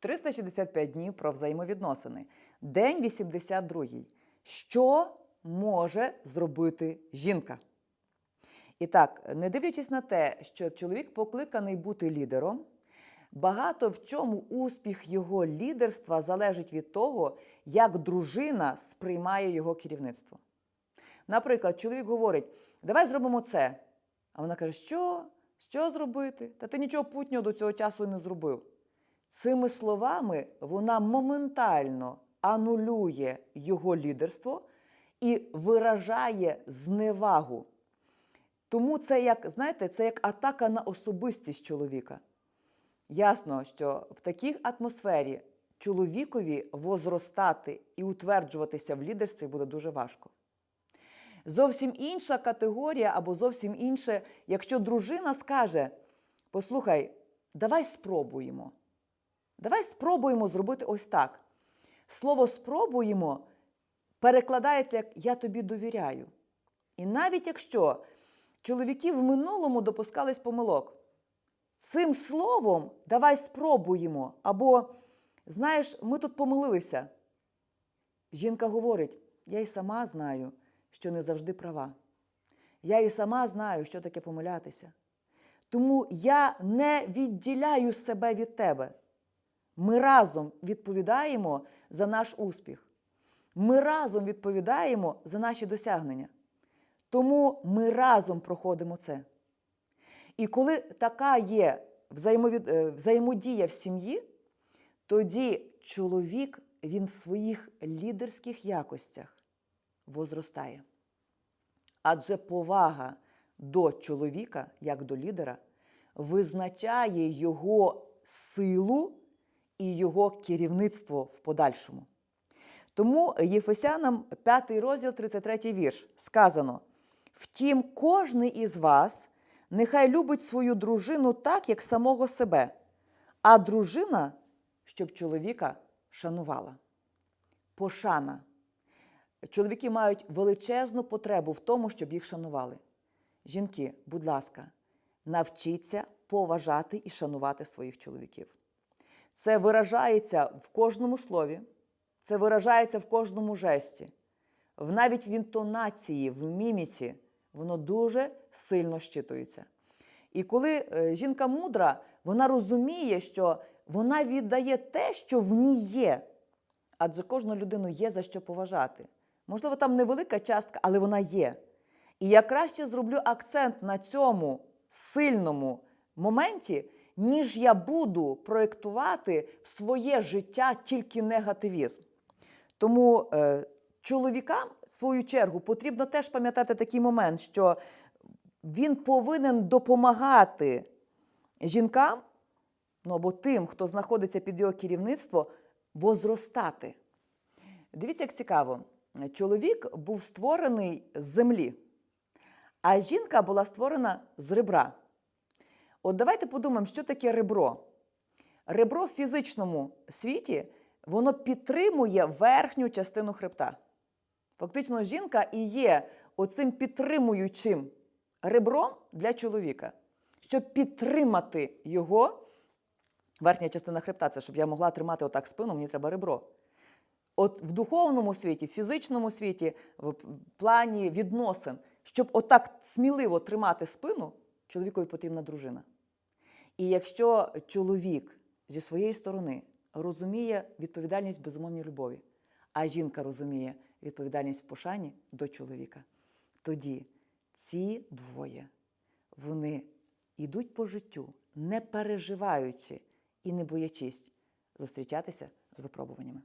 365 днів про взаємовідносини. День 82. Що може зробити жінка? І так, не дивлячись на те, що чоловік покликаний бути лідером, багато в чому успіх його лідерства залежить від того, як дружина сприймає його керівництво. Наприклад, чоловік говорить: давай зробимо це. А вона каже, що? Що зробити? Та ти нічого путнього до цього часу не зробив. Цими словами вона моментально анулює його лідерство і виражає зневагу. Тому це як, знаєте, це як атака на особистість чоловіка. Ясно, що в такій атмосфері чоловікові возростати і утверджуватися в лідерстві буде дуже важко. Зовсім інша категорія або зовсім інше, якщо дружина скаже: Послухай, давай спробуємо. Давай спробуємо зробити ось так. Слово спробуємо перекладається як я тобі довіряю. І навіть якщо чоловіки в минулому допускались помилок, цим словом давай спробуємо. Або, знаєш, ми тут помилилися. Жінка говорить: я й сама знаю, що не завжди права. Я і сама знаю, що таке помилятися. Тому я не відділяю себе від тебе. Ми разом відповідаємо за наш успіх. Ми разом відповідаємо за наші досягнення. Тому ми разом проходимо це. І коли така є е, взаємодія в сім'ї, тоді чоловік він в своїх лідерських якостях возростає. Адже повага до чоловіка, як до лідера, визначає його силу і його керівництво в подальшому. Тому Єфесянам 5 розділ, 33 вірш сказано: Втім, кожний із вас нехай любить свою дружину так, як самого себе, а дружина, щоб чоловіка шанувала. Пошана. Чоловіки мають величезну потребу в тому, щоб їх шанували. Жінки, будь ласка, навчіться поважати і шанувати своїх чоловіків. Це виражається в кожному слові, це виражається в кожному жесті, навіть в інтонації, в міміці, воно дуже сильно щитується. І коли е, жінка мудра, вона розуміє, що вона віддає те, що в ній є. Адже кожну людину є за що поважати. Можливо, там невелика частка, але вона є. І я краще зроблю акцент на цьому сильному моменті, ніж я буду проєктувати в своє життя тільки негативізм. Тому е, чоловікам, в свою чергу, потрібно теж пам'ятати такий момент, що він повинен допомагати жінкам, ну або тим, хто знаходиться під його керівництво, возростати. Дивіться, як цікаво, чоловік був створений з землі, а жінка була створена з ребра. От давайте подумаємо, що таке ребро. Ребро в фізичному світі воно підтримує верхню частину хребта. Фактично, жінка і є оцим підтримуючим ребром для чоловіка, щоб підтримати його. Верхня частина хребта це щоб я могла тримати отак спину, мені треба ребро. От в духовному світі, в фізичному світі, в плані відносин, щоб отак сміливо тримати спину, чоловікові потрібна дружина. І якщо чоловік зі своєї сторони розуміє відповідальність безумовній любові, а жінка розуміє відповідальність в пошані до чоловіка, тоді ці двоє вони йдуть по життю, не переживаючи і не боячись зустрічатися з випробуваннями.